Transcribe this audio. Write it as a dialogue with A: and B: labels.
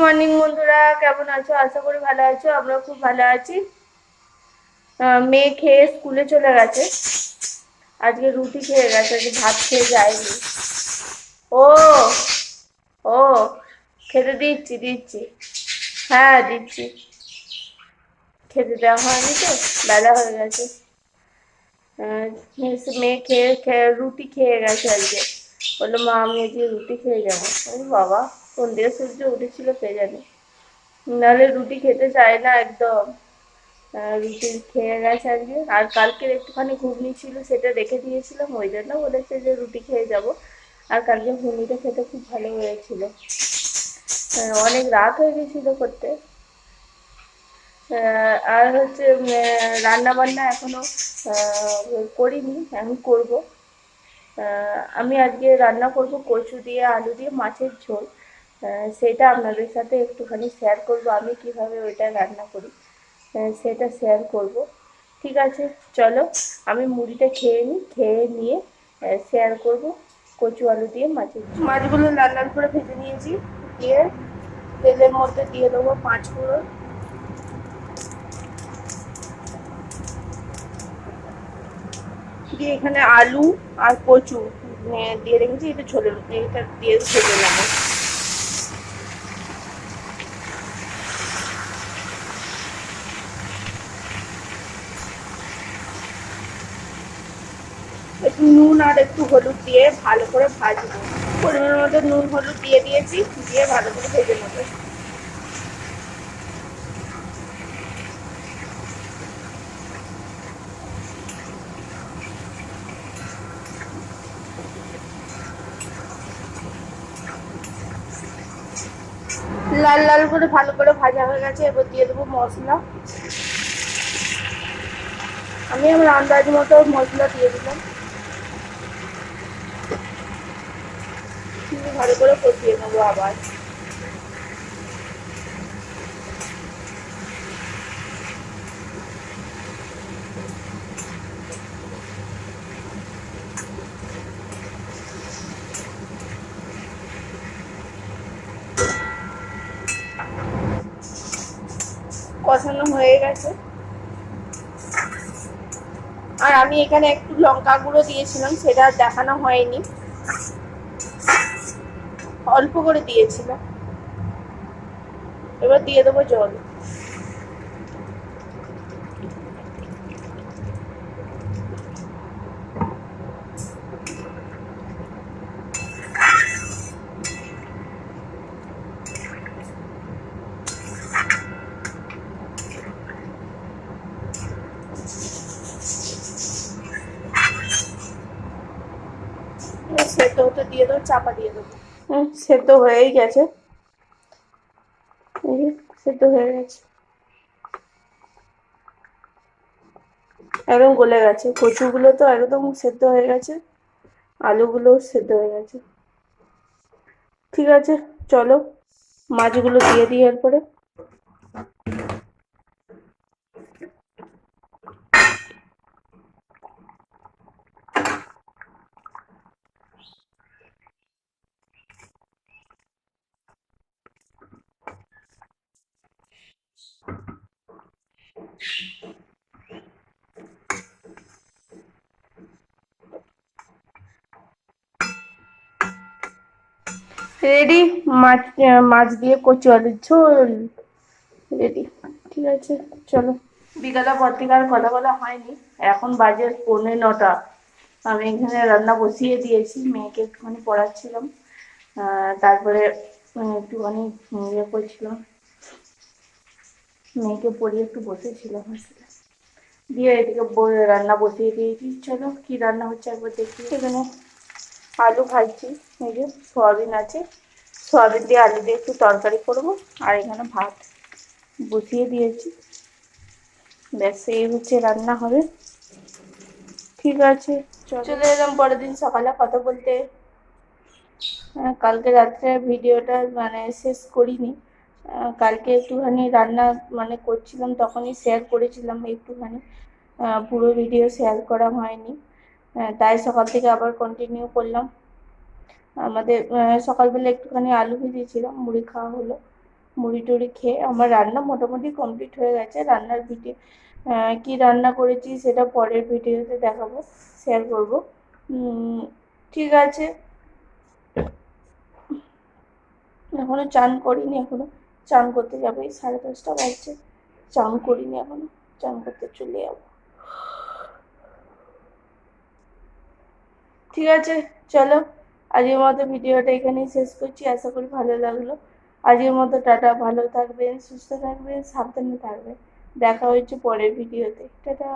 A: Morning বন্ধুরা। কেমন আছো? আশা করি ভালো আছো। আমরা খুব ভালো আছি। মেয়ে খেয়ে স্কুলে চলে গেছে। আজকে রুটি খেয়ে গেছে, আজকে ভাত খেয়ে যায়নি। ও ও, খেতে দিচ্ছি দিচ্ছি। হ্যাঁ দিচ্ছি। খেতে দেওয়া হয়নি তো, বেলা হয়ে গেছে। মেয়ে খেয়ে খেয়ে রুটি খেয়ে গেছে আজকে। বলল, মা, আমি আজকে রুটি খেয়ে যাব। বাবা কোন দিয়ে সূর্য উঠেছিল কে জানে। নাহলে রুটি খেতে চায় না একদম। রুটি খেয়ে গেছে আজকে। আর কালকের একটুখানি ঘুগনি ছিল, সেটা রেখে দিয়েছিলাম। ওই জন্য বলেছে যে রুটি খেয়ে যাব। আর কালকে ঘুগনিটা খেতে খুব ভালো হয়েছিল। অনেক রাত হয়ে গেছিল করতে। আর হচ্ছে রান্না বান্না এখনও করিনি। আমি করব। আমি আজকে রান্না করব কচু দিয়ে, আলু দিয়ে, মাছের ঝোল। সেটা আপনাদের সাথে একটুখানি শেয়ার করব। আমি কীভাবে ওইটা রান্না করি সেটা শেয়ার করব। ঠিক আছে, চলো, আমি মুড়িটা খেয়ে নিই খেয়ে নিয়ে শেয়ার করব কচু আলু দিয়ে মাছের মাছগুলো লাল লাল করে ভেজে নিয়েছি, দিয়ে তেলের মধ্যে দিয়ে দেবো পাঁচ ফোড়ন। দিয়ে এখানে আলু আর কচু দিয়ে রেখেছি, এটা ছোলে এটা দিয়ে ভেজে নেব। একটু নুন আর একটু হলুদ দিয়ে ভালো করে ভাজবো। পরিমাণ মতো নুন, হলুদ দিয়ে দিয়েছি, দিয়ে ভালো করে ভেজে নেব। লাল লাল করে ভালো করে ভাজা হয়ে গেছে, এবার দিয়ে দেবো মশলা। আমি আমার আন্দাজ মতো মশলা দিয়ে দিলাম। ভালো করে কষিয়ে নেব আবার। কষানো হয়ে গেছে। আর আমি এখানে একটু লঙ্কা গুঁড়ো দিয়েছিলাম, সেটা দেখানো হয়নি। অল্প করে দিয়েছিলাম এবার দিয়ে দেবো জল। দিয়ে দেবো চাপা দিয়ে দেবো। সেদ্ধ হয়েই গেছে। সেদ্ধ হয়ে গেছে। একদম গলে গেছে। কচুগুলো তো একদম সেদ্ধ হয়ে গেছে। আলুগুলোও সেদ্ধ হয়ে গেছে। ঠিক আছে, চলো। মাছগুলো দিয়ে দিই এরপরে। রেডি? মাছ মাছ দিয়ে কচু আলুর ঝোল। রেডি। ঠিক আছে, চলো। বিকালে আর কথা বলা হয়নি। এখন বাজে পৌনে নটা। আমি এখানে রান্না বসিয়ে দিয়েছি, মেয়েকে একটুখানি পড়াচ্ছিলাম। তারপরে একটুখানি ইয়ে করছিলাম। মেয়েকে পড়িয়ে একটু বসেছিলাম দিয়ে এদিকে রান্না বসিয়ে দিয়েছি। চলো, কি রান্না হচ্ছে একবার দেখি। এখানে আলু ভাজছি এই যে সয়াবিন আছে। সয়াবিন দিয়ে আলু দিয়ে একটু তরকারি করব আর এখানে ভাত বসিয়ে দিয়েছি। ব্যাস এই হচ্ছে রান্না হবে। ঠিক আছে চলো। এলাম পরের দিন সকালে কথা বলতে। আহ, কালকে রাত্রে ভিডিওটা মানে শেষ করিনি। কালকে একটুখানি রান্না মানে করছিলাম তখনই শেয়ার করেছিলাম একটুখানি। পুরো ভিডিও শেয়ার করা হয়নি। তাই সকাল থেকে আবার কন্টিনিউ করলাম। আমাদের সকালবেলা একটুখানি আলু ভেজেছিলাম, মুড়ি খাওয়া হলো। মুড়ি টুড়ি খেয়ে আমার রান্না মোটামুটি কমপ্লিট হয়ে গেছে। রান্নার ভিডিও কি রান্না করেছি সেটা পরের ভিডিওতে দেখাবো শেয়ার করব। ঠিক আছে। এখনও চান করিনি এখনও। চান করতে যাব সাড়ে দশটা বাজছে। চান করিনি এখনও। চান করতে চলে যাব। ঠিক আছে, চলো। আজকের মতো ভিডিওটা এখানেই শেষ করছি। আশা করি ভালো লাগল। আজকের মতো টাটা। ভালো থাকবেন, সুস্থ থাকবেন, সাবধানে থাকবেন। দেখা হচ্ছে পরের ভিডিওতে। টাটা।